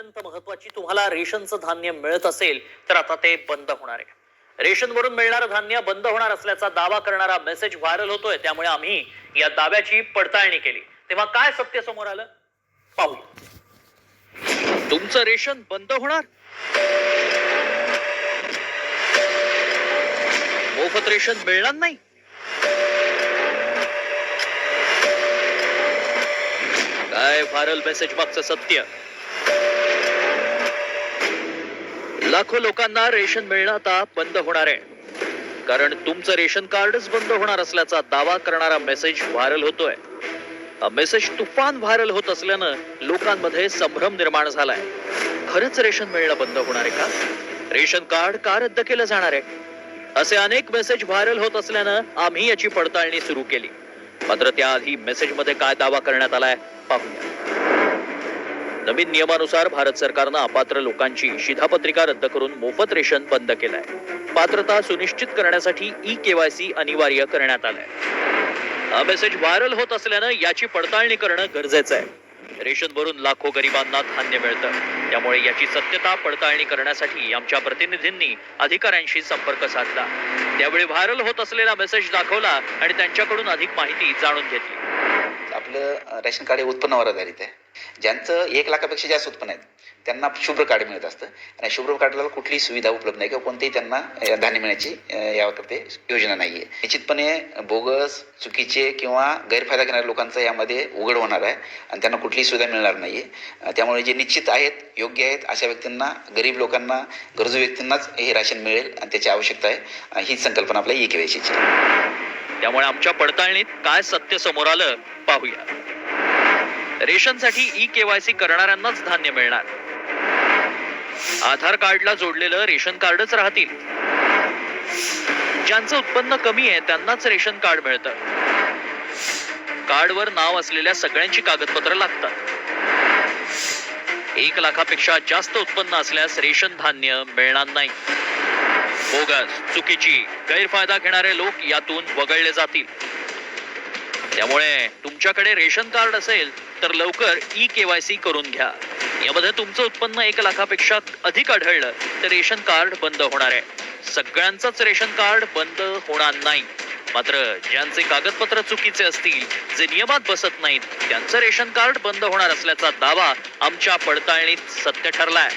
अत्यंत महत्वाची तुम्हाला रेशनचं धान्य मिळत असेल तर आता ते बंद होणार आहे. रेशनवरून मिळणारं धान्य बंद होणार असल्याचा दावा करणारा मेसेज व्हायरल होतोय त्यामुळे आम्ही या दाव्याची पडताळणी केली. तेव्हा काय सत्य समोर आलं? पाहू. तुमचं रेशन बंद होणार? मोफत रेशन मिळणार नाही? काय व्हायरल मेसेज मागचं सत्य? लाखो लोकांना रेशन मिळणं आता बंद होणार आहे. कारण तुमचं रेशन कार्डच बंद होणार असल्याचा दावा करणारा मेसेज व्हायरल होतोय. हा मेसेज तुफान व्हायरल होत असल्यानं लोकांमध्ये संभ्रम निर्माण झालाय. खरंच रेशन मिळणं बंद होणार आहे का? रेशन कार्ड का रद्द केलं जाणार आहे? असे अनेक मेसेज व्हायरल होत असल्यानं आम्ही याची पडताळणी सुरू केली. मात्र त्याआधी मेसेजमध्ये काय दावा करण्यात आलाय पाहूया. नवीन नियमानुसार भारत सरकारनं अपात्र लोकांची शिधापत्रिका रद्द करून मोफत रेशन बंद केलंय. पात्रता सुनिश्चित करण्यासाठी ई केवायसी अनिवार्य करण्यात आलंय. हा मेसेज व्हायरल होत असल्यानं याची पडताळणी करणं गरजेचं आहे. रेशन भरून लाखो गरिबांना धान्य मिळतं. त्यामुळे याची सत्यता पडताळणी करण्यासाठी आमच्या प्रतिनिधींनी अधिकाऱ्यांशी संपर्क साधला. त्यावेळी व्हायरल होत असलेला मेसेज दाखवला आणि त्यांच्याकडून अधिक माहिती जाणून घेतली. आपलं रेशन कार्ड हे उत्पन्नावर आधारित आहे. ज्यांचं एक लाखापेक्षा जास्त उत्पन्न आहेत त्यांना शुभ्र कार्ड मिळत असतं. आणि शुभ्र कार्डला कुठलीही सुविधा उपलब्ध नाही किंवा कोणतेही त्यांना धान्य मिळण्याची याकरते योजना नाही आहे निश्चितपणे बोगस चुकीचे किंवा गैरफायदा घेणाऱ्या लोकांचा यामध्ये उघड होणार आहे आणि त्यांना कुठलीही सुविधा मिळणार नाही आहे त्यामुळे जे निश्चित आहेत योग्य आहेत अशा व्यक्तींना गरीब लोकांना गरजू व्यक्तींनाच हे राशन मिळेल आणि त्याची आवश्यकता आहे. ही संकल्पना आपल्या एक केवायसीची त्यामुळे आमच्या पडताळणीत काय सत्य समोर आलं पाहूया. रेशनसाठी ई केवायसी करणाऱ्यांनाच धान्य मिळणार. आधार कार्डला जोडलेलं रेशन कार्डच राहतील. ज्यांचं उत्पन्न कमी आहे त्यांनाच रेशन कार्ड मिळतं. कार्डवर नाव असलेल्या सगळ्यांची कागदपत्र लागतात. एक लाखापेक्षा जास्त उत्पन्न असल्यास रेशन धान्य मिळणार नाही. बोगस चुकीची गैरफायदा घेणारे लोक यातून वगळले जातील. त्यामुळे तुमच्याकडे रेशन कार्ड असेल तर लवकर ई केवायसी करून घ्या. यामध्ये तुमचं उत्पन्न एक लाखापेक्षा अधिक आढळलं तर रेशन कार्ड बंद होणार आहे. सगळ्यांचंच रेशन कार्ड बंद होणार नाही. मात्र ज्यांचे कागदपत्र चुकीचे असतील जे नियमात बसत नाहीत त्यांचं रेशन कार्ड बंद होणार असल्याचा दावा आमच्या पडताळणीत सत्य ठरलाय.